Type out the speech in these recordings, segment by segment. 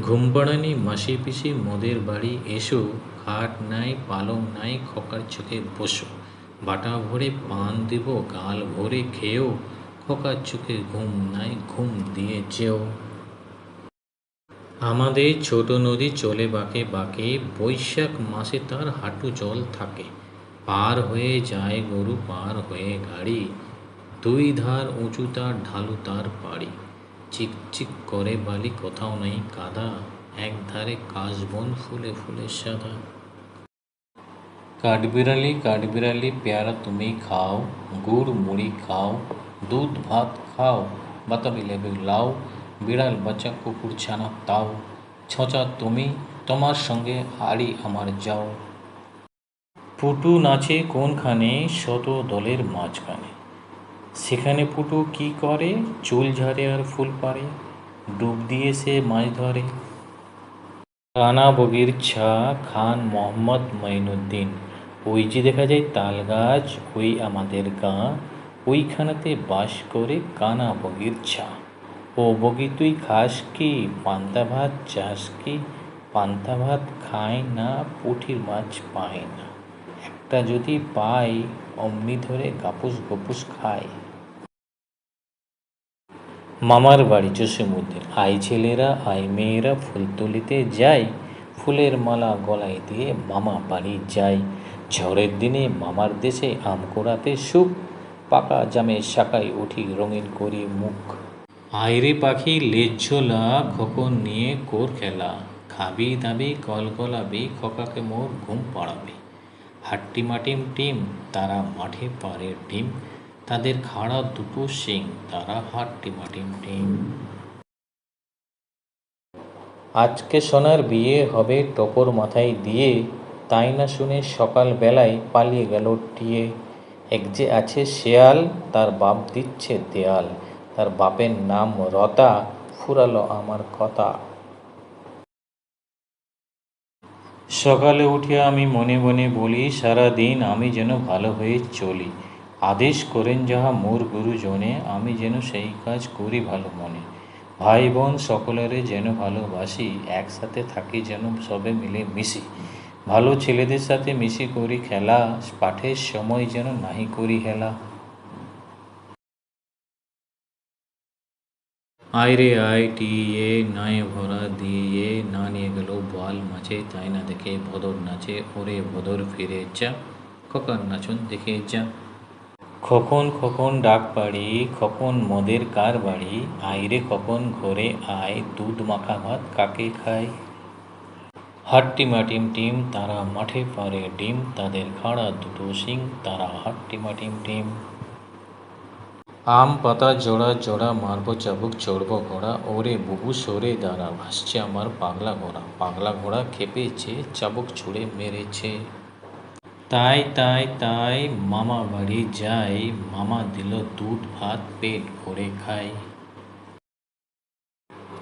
ঘুমপাড়ানি মাসি পিসি মোদের বাড়ি এসো, খাট নাই, পালং নাই, খকার চোখে বসো। বাটা ভরে পান দেব, গাল ভরে খেয়েও, খকার চোখে ঘুম নাই, ঘুম দিয়ে যেও। আমাদের ছোট নদী চলে বাঁকে বাঁকে, বৈশাখ মাসে তার হাঁটু জল থাকে। পার হয়ে যায় গরু, পার হয়ে গাড়ি, দুই ধার উঁচু তার ঢালু তার পাড়ি চিকচিক করে বালি কোথাও নেই, কাদা এক ধারে কাশবন ফুলে ফুলে সাদা। কাঠবিড়ালি কাঠবিড়ালি পেয়ারা তুমি খাও, গুড় মুড়ি খাও, দুধ ভাত খাও, বাতাবি লেবু লাও, বিড়াল, বাচ্চা, কুকুর, ছানা তাও, ছচা তুমি, তোমার সঙ্গে হাড়ি আমার যাও। পুটু নাচে কোনখানে, শত দলের মাঝখানে। সেখানে পুটু কি করে? চুল ঝরে আর ফুল পারে ডুব দিয়ে সে মাছ ধরে। কানা বগির ছা খান মোহাম্মদ মঈনুদ্দিন। ওই যে দেখা যায় তাল গাছ, ওই আমাদের গাঁ। ওইখানেতে বাস করে কানা বগির ছা। ও বগি, তুই খাস কি? পান্তা ভাত চাস কি? পান্তা ভাত খায় না পুঁটির মাছ পায় না। একটা যদি পাই, অমনি ধরে গাপুস গপুস খায় মামার বাড়ি জসীমুদ্দিন, আই ছেলেরা, আই মেয়েরা ফুল তুলিতে যায় ফুলের মালা গলায় দিয়ে মামা বাড়ি যায় ঝড়ের দিনে মামার দেশে আম কোড়াতে সুখ, পাকা জামে শাকায় উঠি রঙিন করি মুখ। আইরে পাখি লেজ্জোলা খোকন নিয়ে কোর খেলা। খাবি দাবি কল গলাবি খোকাকে মোর ঘুম পাড়াবি। হাট্টি মাটিম টিম, তারা মাঠে পারে ডিম, তাদের খাড়া দুটো শিং, তারা হাট্টি মাটিম টিম। আজকে সোনার বিয়ে হবে টপর মাথায় দিয়ে, তাই না শুনে সকাল বেলায় পালিয়ে গেল টিয়ে। এক যে আছে শেয়াল, তার বাপ দিচ্ছে দেয়াল, তার বাপের নাম রতা, ফুরালো আমার কথা। সকালে উঠে আমি মনে মনে বলি সারা দিন আমি যেন ভালো হয়ে চলি। আদেশ করেন যাহা মোর গুরুজনে, আমি যেন সেই কাজ করি ভালো মনে। ভাই বোন সকলেরে যেন ভালোবাসি, একসাথে থাকি যেন সবে মিলে মিশি। ভালো ছেলেদের সাথে মিশি করি খেলা, পাঠের সময় যেন নাহি করি হেলা। আয় রে আয় টিয়ে নায়ে ভরা দিয়ে না নিয়ে গেল বোয়াল মাছে তাই না দেখে ভদর নাচে ওরে ভদর ফিরে যা খোকার নাচন দেখে যা খোকন খোকন ডাক পাড়ি খোকন মদের কার বাড়ি আইরে খোকন ঘরে আয় দুধ মাখা ভাত কাকে খায় হাট্টি মাটিম টিম তারা মাঠে পারে ডিম তাদের খাড়া দুটো সিং তারা হাট্টি মাটিম টিম আম পাতা জোড়া জোড়া মারবো, চাবুক চড়বো ঘোড়া, ওরে বুবু সরে দাঁড়া, ভাসছে আমার পাগলা ঘোড়া পাগলা ঘোড়া খেপেছে, চাবুক ছুঁড়ে মেরেছে। তাই তাই তাই মামা বাড়ি যাই, মামা দিল দুধ, ভাত, পেট ভরে খাই।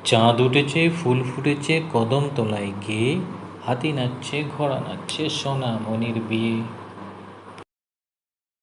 চাঁদ উঠেছে, ফুল ফুটেছে, কদম তলায় গিয়ে হাতি নাচছে, ঘোড়া নাচছে সোনা মনির বিয়ে।